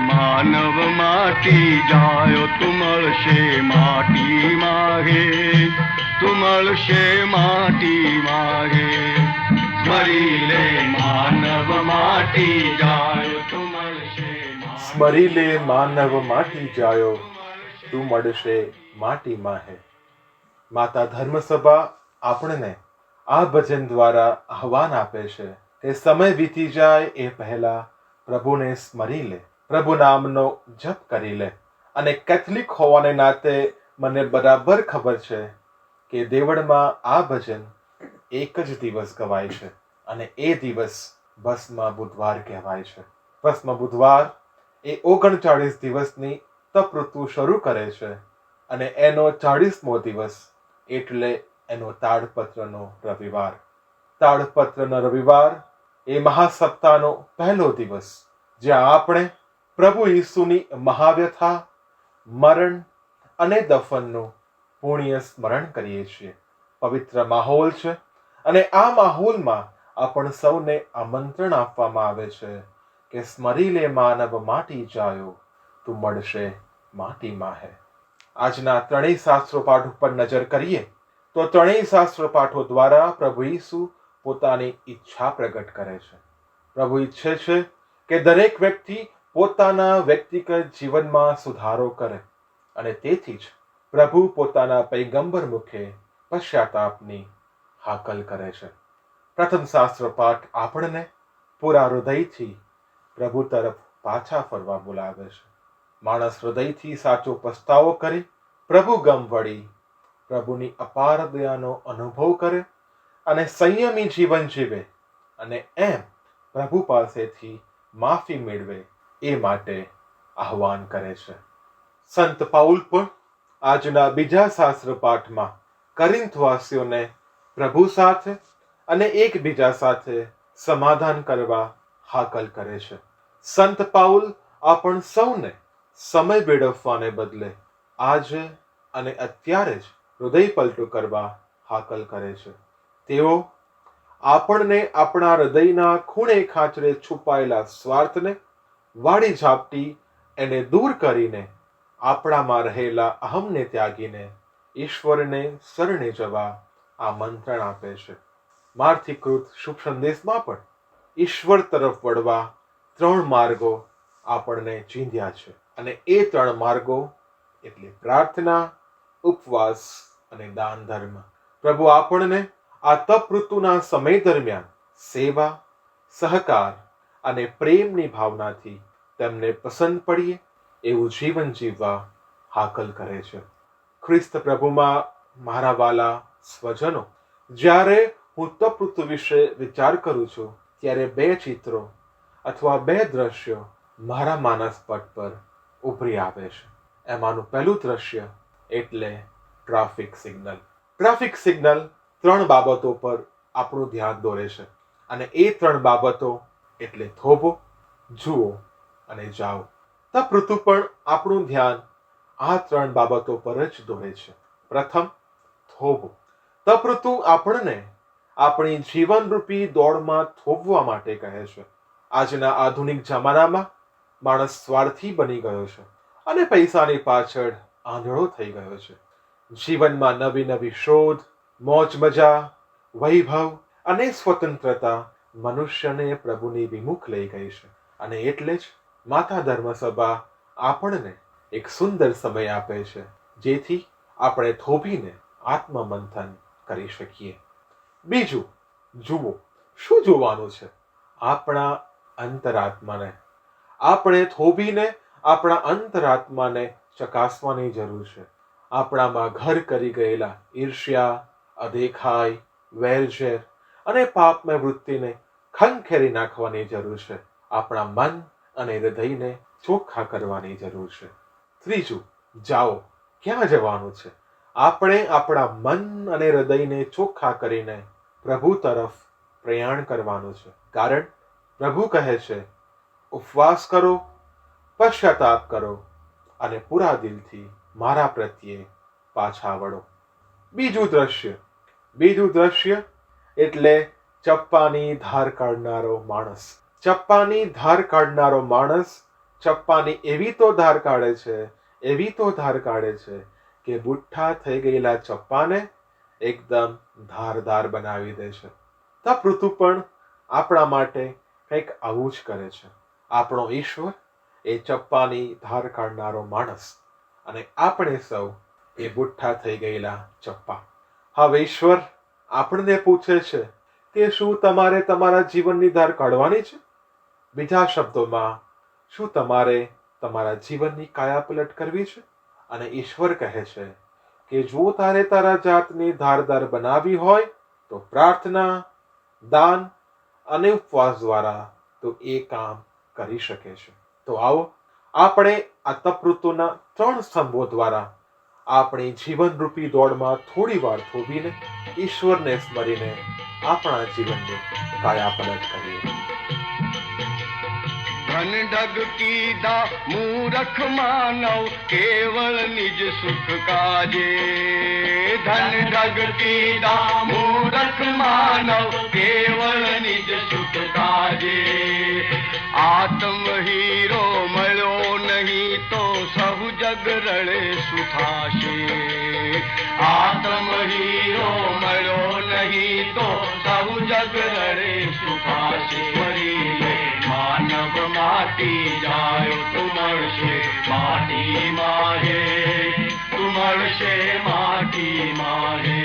માનવ માટી જાયો તુમળશે માટી માગે. તુમળશે માટી માગે. સ્મરી લે માનવ માટી જાયો તુમળશે સ્મરી લે માનવ માટી જાયો તું મળશે માટીમાં હે. માતા ધર્મસભા આપણને આ ભજન દ્વારા આહવાન આપે છે. કે સમય વીતી જાય એ પહેલા પ્રભુને સ્મરી લે. પ્રભુ નામનો જપ કરી લે. અને કેથલિક હોવાને નાતે મને બરાબર ખબર છે કે દેવળમાં આ ભજન એક જ દિવસ ગવાય છે અને એ દિવસ ભસ્મ બુધવાર કહેવાય છે. ભસ્મ બુધવાર એ ઓગણચાળીસ દિવસની તપ ઋતુ શરૂ કરે છે અને એનો ચાળીસમો દિવસ એટલે એનો તાડપત્રનો રવિવાર. તાડપત્રનો રવિવાર એ મહાસપ્તાહનો પહેલો દિવસ, જ્યાં આપણે પ્રભુ ઈસુની મહાવ્યથા, મરણ અને દફનનું પુણ્ય સ્મરણ કરીએ છીએ. પવિત્ર માહોલ છે અને આ માહોલમાં આપણ સૌને આમંત્રણ આપવામાં આવે છે કે સ્મરી લે માનવ માટી જાયો તું મળશે માટીમાં હે આજના ત્રણેય શાસ્ત્રો પાઠ ઉપર નજર કરીએ, તો ત્રણેય શાસ્ત્ર પાઠો દ્વારા પ્રભુ ઈસુ પોતાની ઈચ્છા પ્રગટ કરે છે. પ્રભુ ઈચ્છે છે કે દરેક વ્યક્તિ પોતાના વ્યક્તિગત જીવનમાં સુધારો કરે અને તેથી જ પ્રભુ પોતાના પૈગંબર મુખે પશ્ચાતાપની હાકલ કરે છે. પ્રથમ શાસ્ત્ર પાઠ આપણને પૂરા હૃદયથી પ્રભુ તરફ પાછા ફરવા બોલાવે છે. માણસ હૃદયથી સાચો પસ્તાવો કરી, પ્રભુ ગમ વળી, પ્રભુની અપાર દયાનો અનુભવ કરે અને સંયમી જીવન જીવે અને એમ પ્રભુ પાસેથી માફી મેળવે એ માટે આહવાન કરે છે. સંત પાઉલ પણ આજના બીજા શાસ્ત્ર પાઠમાં કરિંથવાસીઓને પ્રભુ સાથે અને એકબીજા સાથે સમાધાન કરવા હાકલ કરે છે. સંત પાઉલ આપણ સૌને સમય વેડફવાને બદલે આજે અને અત્યારે જ હૃદય પલટું કરવા હાકલ કરે છે. તેઓ આપણને આપણા હૃદયના ખૂણે ખાંચરે છુપાયેલા સ્વાર્થને વાળી ઝાપટી એને દૂર કરીને આપણામાં રહેલા અહમને ત્યાગીને ઈશ્વરને શરણે જવા આમંત્રણ આપે છે. માર્થીકૃત શુભ સંદેશમાં પણ ઈશ્વર તરફ વળવા ત્રણ માર્ગો આપણને ચીંધ્યા છે. અને એ ત્રણ માર્ગો એટલે પ્રાર્થના, ઉપવાસ અને દાન ધર્મ. પ્રભુ આપણને આ તપ ઋતુના સમય દરમિયાન સેવા, સહકાર અને પ્રેમની ભાવનાથી તેમને પસંદ પડીએ એવું જીવન જીવવા હાકલ કરે છે. ખ્રિસ્ત પ્રભુમાં મારા વાલા સ્વજનો, જ્યારે હું તપ ઋતુ વિશે વિચાર કરું છું, ત્યારે બે ચિત્રો અથવા બે દ્રશ્યો મારા માનસ પટ પર ઉભરી આવે છે. એમાંનું પહેલું દ્રશ્ય એટલે ટ્રાફિક સિગ્નલ. ટ્રાફિક સિગ્નલ ત્રણ બાબતો પર આપણું ધ્યાન દોરે છે. અને એ ત્રણ બાબતો એટલે થોભો, જુઓ અને જાઓ. તપ ઋતુ પણ આપણું ધ્યાન આ ત્રણ બાબતો પર જ દોરે છે. પ્રથમ, થોભો. તપઋતુ આપણને આપણી જીવનરૂપી દોડમાં થોભવા માટે કહે છે. આજના આધુનિક જમાનામાં માણસ સ્વાર્થી બની ગયો છે અને પૈસાની પાછળ આંધળો થઈ ગયો છે. જીવનમાં નવી નવી શોધ, મોજ, મજા, વૈભવ અને સ્વતંત્રતા મનુષ્યને પ્રભુની વિમુખ લઈ ગઈ છે અને એટલે જ માતા ધર્મસભા આપણને એક સુંદર સમય આપે છે, જેથી આપણે થોભીને આત્મમંથન કરી શકીએ. બીજું, જુઓ, શું જોવાનું છે? આપણા અંતરાત્માને આપણે થોભીને, આપણા અંતરાત્માને ચકાસવાની જરૂર છે. આપણામાં ઘર કરી ગયેલા ઈર્ષ્યા, અદેખાઈ, વેરઝેર અને પાપમય વૃત્તિને ખંખેરી નાખવાની જરૂર છે. આપણા મન અને હૃદયને ચોખ્ખા કરવાની જરૂર છે. ત્રીજું, જાઓ, ક્યાં જવાનું છે? આપણે આપણા મન અને હૃદયને ચોખ્ખા કરીને પ્રભુ તરફ પ્રયાણ કરવાનું છે. કારણ, પ્રભુ કહે છે ઉપવાસ કરો, પશ્ચાતાપ કરો અને પૂરા દિલથી મારા પ્રત્યે પાછા વળો. બીજું દ્રશ્ય બીજું દ્રશ્ય એટલે ચપ્પાની ધાર કાઢનારો માણસ. ચપ્પાની ધાર કાઢનારો માણસ ચપ્પાની એવી તો ધાર કાઢે છે, એવી તો ધાર કાઢે છે કે બુઠ્ઠા થઈ ગયેલા ચપ્પાને એકદમ ધારદાર બનાવી દે છે. તપ ઋતુ પણ આપણા માટે કંઈક આવું જ કરે છે. આપણો ઈશ્વર એ ચપ્પાની ધાર કાઢનારો માણસ અને આપણે સૌ એ બુઠ્ઠા થઈ ગયેલા ચપ્પા. હવે ઈશ્વર આપણને પૂછે છે કે શું તમારે તમારા જીવનની ધાર કાઢવાની છે? બીજા શબ્દોમાં, શું તમારે તમારા જીવનની કાયાપલટ કરવી છે? અને ઈશ્વર કહે છે કે જો તારે તારા જાતની ધારદાર બનાવી હોય, તો પ્રાર્થના, દાન અને ઉપવાસ દ્વારા તો એ કામ કરી શકે છે. તો આવો, આપણે આ તપઋતુના ત્રણ સ્તંભો દ્વારા આપણી જીવનરૂપી દોડમાં થોડી વાર થોભીને ઈશ્વરને સ્મરીને આપણા જીવનની કાયાપલટ કરીએ. ધન ઢગ કીધા મૂરખ માનવ કેવળ નિજ સુખ કાજે. ધન ઢગ કીધા મૂરખ માનવ સ્થળે સુથાશે આતમ હીરો મળ્યો નહીં તો સૌ જગ રડે સુથાશે મરી લે માનવ માટી જાય તુમળશે માટી માહે. તુમળશે માટી માહે.